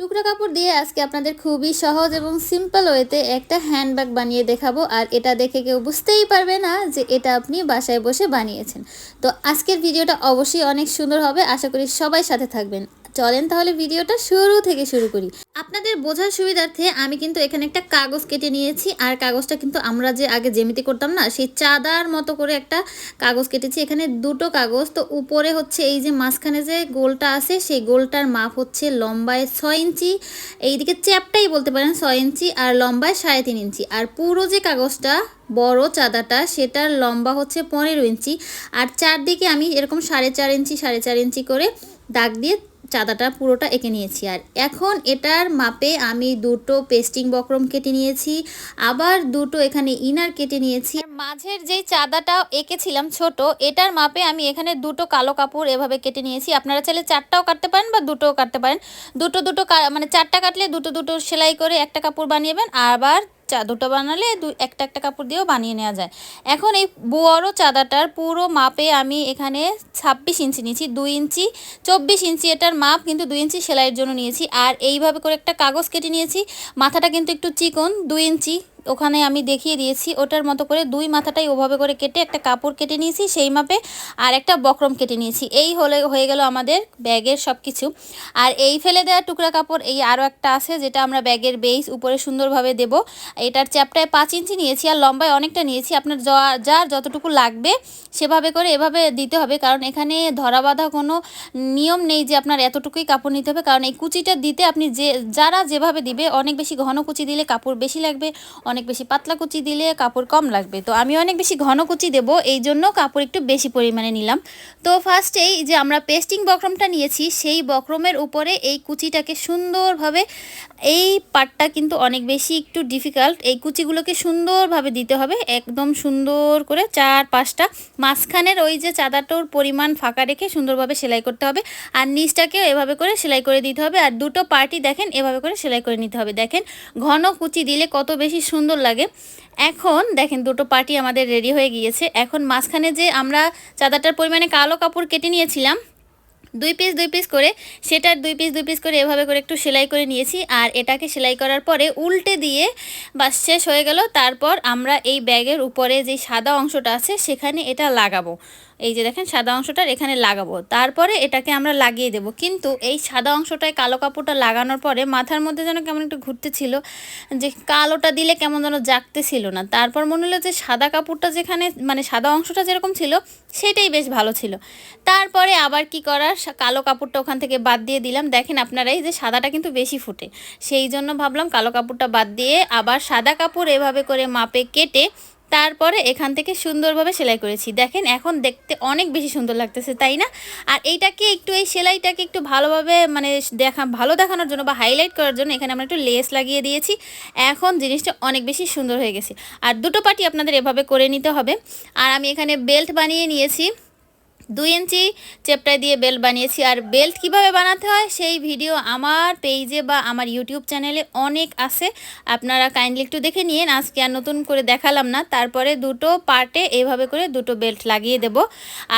টুকরা কাপড় দিয়ে আজকে আপনাদের খুবই সহজ এবং সিম্পল ওয়েতে একটা হ্যান্ডব্যাগ বানিয়ে দেখাবো। আর এটা দেখে কেউ বুঝতেই পারবে না যে এটা আপনি বাসায় বসে বানিয়েছেন। তো আজকের ভিডিওটা অবশ্যই অনেক সুন্দর হবে। আশা করি সবাই সাথে থাকবেন। চলেন তাহলে ভিডিওটা শুরু থেকে শুরু করি। আপনাদের বোঝার সুবিধার্থে আমি কিন্তু এখানে একটা কাগজ কেটে নিয়েছি, আর কাগজটা কিন্তু আমরা যে আগে জেমিতে করতাম না, সেই চাদার মতো করে একটা কাগজ কেটেছি। এখানে দুটো কাগজ, তো উপরে হচ্ছে এই যে মাঝখানে যে গোলটা আছে, সেই গোলটার মাপ হচ্ছে লম্বায় ছয় ইঞ্চি, এইদিকে চ্যাপটাই বলতে পারেন ছয় ইঞ্চি, আর লম্বায় সাড়ে তিন ইঞ্চি। আর পুরো যে কাগজটা, বড় চাঁদাটা, সেটার লম্বা হচ্ছে পনেরো ইঞ্চি। আর চারদিকে আমি এরকম সাড়ে চার ইঞ্চি, সাড়ে চার ইঞ্চি করে দাগ দিয়ে চাঁদাটা পুরোটা এঁকে নিয়েছি। আর এখন এটার মাপে আমি দুটো পেস্টিং বক্রম কেটে নিয়েছি, আবার দুটো এখানে ইনার কেটে নিয়েছি। মাঝের যেই চাঁদাটা এঁকেছিলাম ছোট, এটার মাপে আমি এখানে দুটো কালো কাপড় এভাবে কেটে নিয়েছি। আপনারা চাইলে চারটাও কাটতে পারেন বা দুটোও কাটতে পারেন। দুটো দুটো মানে চারটা কাটলে দুটো দুটো সেলাই করে একটা কাপড় বানিয়েবেন আবার চা দুটো বানালে দু, একটা একটা কাপড় দিয়েও বানিয়ে নেওয়া যায়। এখন এই বড় চাদাটার পুরো মাপে আমি এখানে ছাব্বিশ ইঞ্চি নিয়েছি, দুই ইঞ্চি, চব্বিশ ইঞ্চি এটার মাপ কিন্তু দুই ইঞ্চি সেলাইয়ের জন্য নিয়েছি। আর এইভাবে করে একটা কাগজ কেটে নিয়েছি, মাথাটা কিন্তু একটু চিকন, দুই ইঞ্চি ওখানে আমি দেখিয়ে দিয়েছি, ওটার মতো করে দুই মাথাটাই ওভাবে করে কেটে একটা কাপড় কেটে নিয়েছি, সেই মাপে আর একটা বক্রম কেটে নিয়েছি। এই হলে, হয়ে গেল আমাদের ব্যাগের সব কিছু আর এই ফেলে দেওয়া টুকরা কাপড়, এই আরও একটা আছে যেটা আমরা ব্যাগের বেস উপরে সুন্দরভাবে দেব। এটার চ্যাপটায় পাঁচ ইঞ্চি নিয়েছি আর লম্বায় অনেকটা নিয়েছি। আপনার যার যতটুকু লাগবে সেভাবে করে এভাবে দিতে হবে, কারণ এখানে ধরা বাঁধা কোনো নিয়ম নেই যে আপনার এতটুকুই কাপড় নিতে হবে। কারণ এই কুচিটা দিতে আপনি যে, যারা যেভাবে দিবে, অনেক বেশি ঘন কুচি দিলে কাপড় বেশি লাগবে অনেক বেশি পাতলা কুচি দিলে কাপড় কম লাগবে। তো আমি অনেক বেশি ঘন কুচি দেবো, এই জন্য কাপড় একটু বেশি পরিমাণে নিলাম। তো ফার্স্টেই যে আমরা পেস্টিং বক্রমটা নিয়েছি, সেই বক্রমের উপরে এই কুচিটাকে সুন্দরভাবে, এই পাটটা কিন্তু অনেক বেশি একটু ডিফিকাল্ট এই কুচিগুলোকে সুন্দরভাবে দিতে হবে, একদম সুন্দর করে চার পাঁচটা। মাঝখানের ওই যে চাঁদাটোর পরিমাণ ফাঁকা রেখে সুন্দরভাবে সেলাই করতে হবে, আর নিচটাকেও এভাবে করে সেলাই করে দিতে হবে, আর দুটো পার্টি দেখেন, এভাবে করে সেলাই করে নিতে হবে। দেখেন, ঘন কুচি দিলে কত বেশি সুন্দর লাগে। এখন দেখেন দুটো পার্টি আমাদের রেডি হয়ে গিয়েছে। এখন মাঝখানে যে আমরা চাদারটার পরিমাণে কালো কাপড় কেটে নিয়েছিলাম দুই পিস দুই পিস করে সেটার দুই পিস দুই পিস করে এভাবে করে একটু সেলাই করে নিয়েছি। আর এটাকে সেলাই করার পরে উল্টে দিয়ে বাস শেষ হয়ে গেল। তারপর আমরা এই ব্যাগের উপরে যে সাদা অংশটা আছে সেখানে এটা লাগাবো। এই যে দেখেন সাদা অংশটার এখানে লাগাবো। তারপরে এটাকে আমরা লাগিয়ে দেব। কিন্তু এই সাদা অংশটায় কালো কাপড়টা লাগানোর পরে মাথার মধ্যে যেন কেমন একটু ঘুরতেছিল যে কালোটা দিলে কেমন যেন জাগতেছিল না। তারপর মনে হলো যে সাদা কাপড়টা যেখানে মানে সাদা অংশটা যেরকম ছিল, সেটাই বেশ ভালো ছিল। তারপরে আবার কি করার? কালো কাপড়টা ওখান থেকে বাদ দিয়ে দিলাম। দেখেন আপনারাই যে সাদাটা কিন্তু বেশি ফুটে। সেই জন্য ভাবলাম কালো কাপড়টা বাদ দিয়ে আবার সাদা কাপড় এভাবে করে মাপে কেটে তারপরে এখান থেকে সুন্দরভাবে সেলাই করেছি। দেখেন এখন দেখতে অনেক বেশি সুন্দর লাগতেছে, তাই না? আর এইটাকে একটু, এই সেলাইটাকে একটু ভালোভাবে মানে দেখা, ভালো দেখানোর জন্য বা হাইলাইট করার জন্য এখানে আমরা একটু লেস লাগিয়ে দিয়েছি। এখন জিনিসটা অনেক বেশি সুন্দর হয়ে গেছে। আর দুটো পাটি আপনাদের এভাবে করে নিতে হবে। আর আমি এখানে বেল্ট বানিয়ে নিয়েছি। দুই ইঞ্চি চেপটা দিয়ে বেল্ট বানিয়েছি। আর বেল্ট কীভাবে বানাতে হয় সেই ভিডিও আমার পেজে বা আমার ইউটিউব চ্যানেলে অনেক আছে। আপনারা কাইন্ডলি একটু দেখে নিন আজকে আর নতুন করে দেখালাম না। তারপরে দুটো পার্টে এইভাবে করে দুটো বেল্ট লাগিয়ে দেব।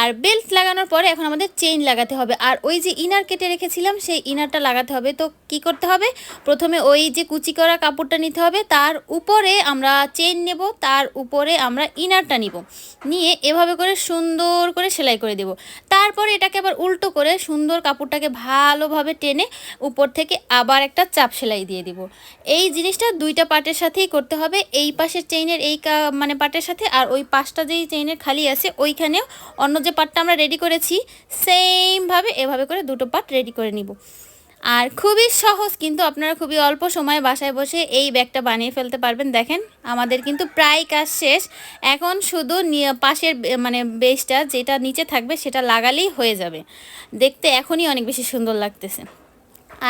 আর বেল্ট লাগানোর পরে এখন আমাদের চেইন লাগাতে হবে। আর ওই যে ইনার কেটে রেখেছিলাম, সেই ইনারটা লাগাতে হবে। তো কি করতে হবে? প্রথমে ওই যে কুচি করা কাপড়টা নিতে হবে। তার উপরে আমরা চেইন নেব, তার উপরে আমরা ইনারটা নিব। নিয়ে এভাবে করে সুন্দর করে সেলাই করে দেব। তারপরে এটাকে আবার উল্টো করে সুন্দর কাপড়টাকে ভালোভাবে টেনে উপর থেকে আবার একটা চাপ সেলাই দিয়ে দিব। এই জিনিসটা দুইটা পার্টের সাথেই করতে হবে। এই পাশের চেইনের এই মানে পার্টের সাথে আর ওই পাশটা যেই চেইনের খালি আছে, ওইখানেও অন্য যে পার্টটা আমরা রেডি করেছি সেমভাবে এভাবে করে দুটো পার্ট রেডি করে নিব। আর খুবই সহজ, কিন্তু আপনারা খুবই অল্প সময়ে বাসায় বসে এই ব্যাগটা বানিয়ে ফেলতে পারবেন। দেখেন, আমাদের কিন্তু প্রায় কাজ শেষ। এখন শুধু পাশের মানে বেসটা যেটা নিচে থাকবে সেটা লাগালেই হয়ে যাবে। দেখতে এখনই অনেক বেশি সুন্দর লাগতেছে।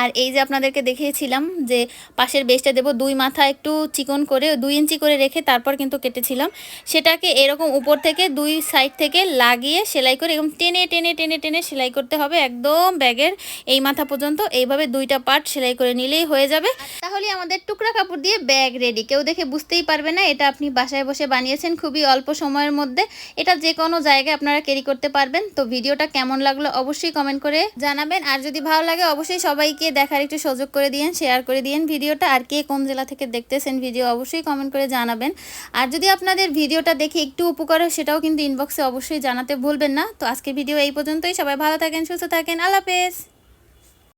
আর এই যে আপনাদেরকে দেখিয়েছিলাম যে পাশের বেসটা দেবো দুই মাথা একটু চিকন করে, দুই ইঞ্চি করে রেখে তারপর কিন্তু কেটেছিলাম। সেটাকে এরকম উপর থেকে দুই সাইড থেকে লাগিয়ে সেলাই করে এরকম টেনে টেনে টেনে টেনে সেলাই করতে হবে একদম ব্যাগের এই মাথা পর্যন্ত। এইভাবে দুইটা পার্ট সেলাই করে নিলেই হয়ে যাবে। তাহলে আমাদের টুকরা কাপড় দিয়ে ব্যাগ রেডি। কেউ দেখে বুঝতেই পারবে না, এটা আপনি বাসায় বসে বানিয়েছেন খুবই অল্প সময়ের মধ্যে। এটা যে কোনো জায়গায় আপনারা ক্যারি করতে পারবেন। তো ভিডিওটা কেমন লাগল অবশ্যই কমেন্ট করে জানাবেন। আর যদি ভালো লাগে, অবশ্যই সবাইকে সবাইকে দেখার একটু সুযোগ করে দিয়েন শেয়ার করে দিয়েন ভিডিওটা, আর কে কোন জেলা থেকে দেখতেছেন ভিডিও অবশ্যই কমেন্ট করে জানাবেন। আর যদি আপনাদের ভিডিওটা দেখে একটু উপকার হয়, সেটাও কিন্তু ইনবক্সে অবশ্যই জানাতে ভুলবেন না। তো আজকে ভিডিও এই পর্যন্তই, সবাই ভালো থাকেন, সুস্থ থাকেন, আল্লাহ হাফেজ।